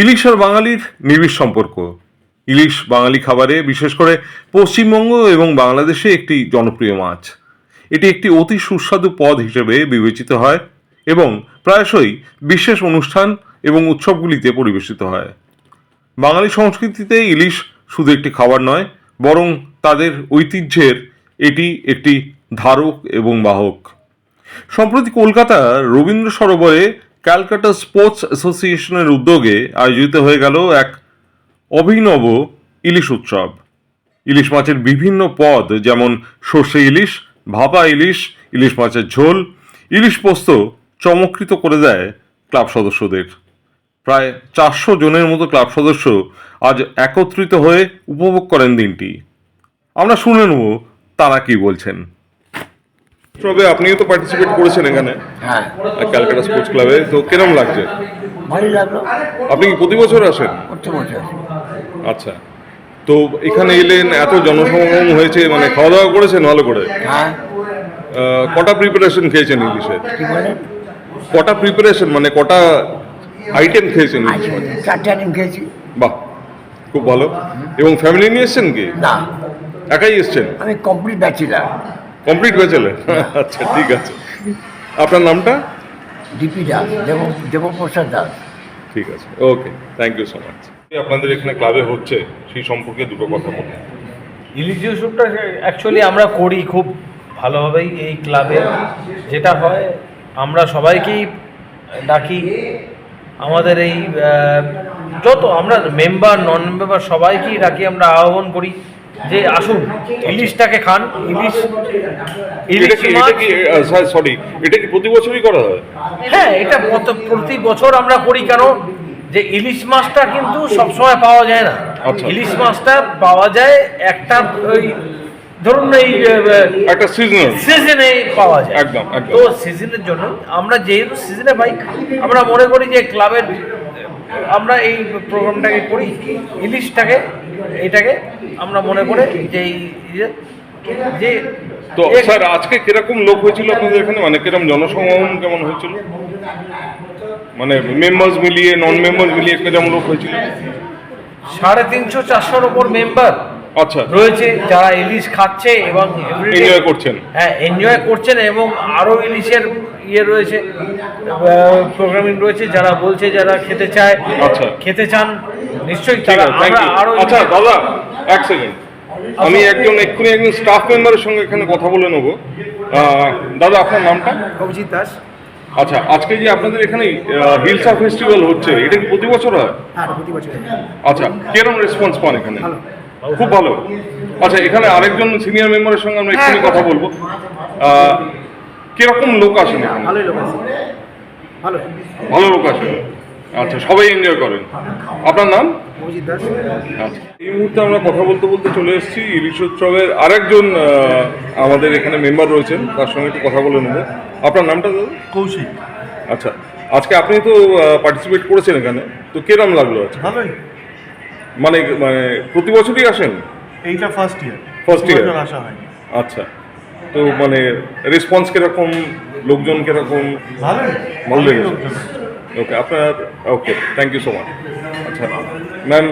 ইলিশ আর বাঙালির নিবিড় সম্পর্ক। ইলিশ বাঙালি খাবারে, বিশেষ করে পশ্চিমবঙ্গ এবং বাংলাদেশে একটি জনপ্রিয় মাছ। এটি একটি অতি সুস্বাদু পদ হিসেবে বিবেচিত হয় এবং প্রায়শই বিশেষ অনুষ্ঠান এবং উৎসবগুলিতে পরিবেশিত হয়। বাঙালি সংস্কৃতিতে ইলিশ শুধু একটি খাবার নয়, বরং তাদের ঐতিহ্যের এটি একটি ধারক এবং বাহক। সম্প্রতি কলকাতার রবীন্দ্র সরোবরে ক্যালকাটা স্পোর্টস অ্যাসোসিয়েশনের উদ্যোগে আয়োজিত হয়ে গেল এক অভিনব ইলিশ উৎসব। ইলিশ মাছের বিভিন্ন পদ যেমন সর্ষে ইলিশ, ভাপা ইলিশ ইলিশ মাছের ঝোল, ইলিশ পোস্ত চমকৃত করে দেয় ক্লাব সদস্যদের। প্রায় চারশো জনের মতো ক্লাব সদস্য আজ একত্রিত হয়ে উপভোগ করেন দিনটি। আমরা শুনে নেব তারা কি বলছেন। তবে আপনিও তো পার্টিসিপেট করেছেন এখানে। হ্যাঁ। ক্যালকাটা স্পোর্টস ক্লাবে তো কিরম লাগছে? ভালোই লাগল। আপনি কি প্রতি বছর আসেন? করতে বছর আচ্ছা। তো এখানে এলেন এত জনসমাগম হয়েছে মানে খাওয়া দাওয়া করেছেন ভালো করে? হ্যাঁ। কটা প্রিপারেশন খেয়েছেন বলেন? কটা প্রিপারেশন মানে কটা আইটেম খেয়েছেন চারটে আইটেম খেয়েছি। বাহ খুব ভালো। এবং ফ্যামিলি নিয়ে এসছেন কি? না। একাই এসছেন? আমি কমপ্লিট ব্যাচেলার কমপ্লিট ব্যাচেলার আচ্ছা ঠিক আছে। আপনার নামটা? ডিপি দাস দেব দেবপ্রসাদ দাস। ঠিক আছে। Okay thank you so much আপনাদের এখানে ক্লাবে হচ্ছে সেই সম্পর্কে দুটো কথা বলুন। ইলিশ স্যুপটা অ্যাকচুয়ালি আমরা করি খুব ভালোভাবেই এই ক্লাবে যেটা হয় আমরা সবাইকেই ডাকি। আমাদের এই যত আমরা মেম্বার নন মেম্বার সবাইকেই ডাকি আমরা আহ্বান করি। যে আসুন ইলিশটাকে খান ইলিশ ইলিশ সরি এটা কি প্রতি বছরই করা হয়? হ্যাঁ এটা প্রতি বছর আমরা করি কেন? যে ইলিশ মাছটা কিন্তু সবসময় পাওয়া যায় না। আচ্ছা। ইলিশ মাছটা পাওয়া যায় একটা ওই ধরুন এই একটা সিজনাল সিজনে পাওয়া যায়। একদম, একদম। তো সিজনের জন্য আমরা যেহেতু সিজনে পাই আমরা মনে করি যে ক্লাবের আমরা এই প্রোগ্রামটাকে করি ইলিশটাকে এটাকে আমরা মনে করে যে যে তো স্যার আজকে কীরকম লোক হয়েছিল আপনাদের এখানে? মানে কীরকম জনসমাগম কেমন হয়েছিল? মানে মেম্বার্স মিলিয়ে নন মেম্বার্স মিলিয়ে কীরকম লোক হয়েছিল? সাড়ে তিনশো চারশোর ওপর মেম্বার আচ্ছা। রয়েছে যারা ইলিশ খাচ্ছে এবং এনজয় করছেন। হ্যাঁ এনজয় করছেন এবং আরও ইলিশের ইয়ে রয়েছে প্রোগ্রামিং রয়েছে যারা বলছে যারা খেতে চায় আচ্ছা। খেতে চান নিশ্চয়ই ঠিক আছে থ্যাংক ইউ আচ্ছা দাদা এক সেকেন্ড আমি একজন এক্ষুনি একজন স্টাফ মেম্বারের সঙ্গে এখানে কথা বলে নেব। দাদা আপনার নামটা? অভিজিৎ দাস। আচ্ছা আজকে যে আপনাদের এখানে হিলসা ফেস্টিভ্যাল হচ্ছে এটা কি প্রতি বছর হয়? হ্যাঁ আচ্ছা কীরকম রেসপন্স পান এখানে? খুব ভালো। আচ্ছা এখানে আরেকজন সিনিয়র মেম্বারের সঙ্গে আমরা এক্ষুনি হ্যাঁ। কথা বলব। কীরকম লোক আসেন এখানে? ভালোই লোক ভালো। ভালো লোক আসেন। আচ্ছা সবাই এনজয় করেন। আপনার নাম? আচ্ছা এই মুহূর্তে আমরা কথা বলতে বলতে চলে এসেছি ইলিশ উৎসবের আরেকজন আমাদের এখানে মেম্বার রয়েছেন তার সঙ্গে একটু কথা বলে নেব। আপনার নামটা দাদা? কৌশিক। আচ্ছা আজকে আপনি তো পার্টিসিপেট করেছেন এখানে তো কিরম লাগল আজকে? ভালোই। মানে মানে প্রতি বছরই আসেন? এইটা ফার্স্ট ইয়ার ফার্স্ট ইয়ার আসা হয় আচ্ছা তো মানে রেসপন্স কীরকম লোকজন কীরকম? ভালোই। ভালো লেগেছে ওকে আপনার okay thank you so much আচ্ছা ম্যাম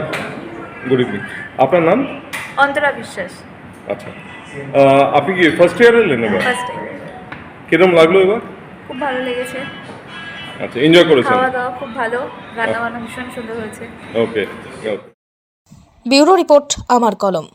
গুড ইভিনিং আপনার নাম? অন্তরা বিশ্বাস। আচ্ছা আপনি কি ফার্স্ট ইয়ার এলেন এবার? কিরম লাগল এবার? খুব ভালো লেগেছে। আচ্ছা এনজয় করেছেন? খাওয়া দাওয়া খুব ভালো রান্না বান্না ভীষণ সুন্দর হয়েছে। ওকে ওকে ব্যুরো রিপোর্ট আমার কলম।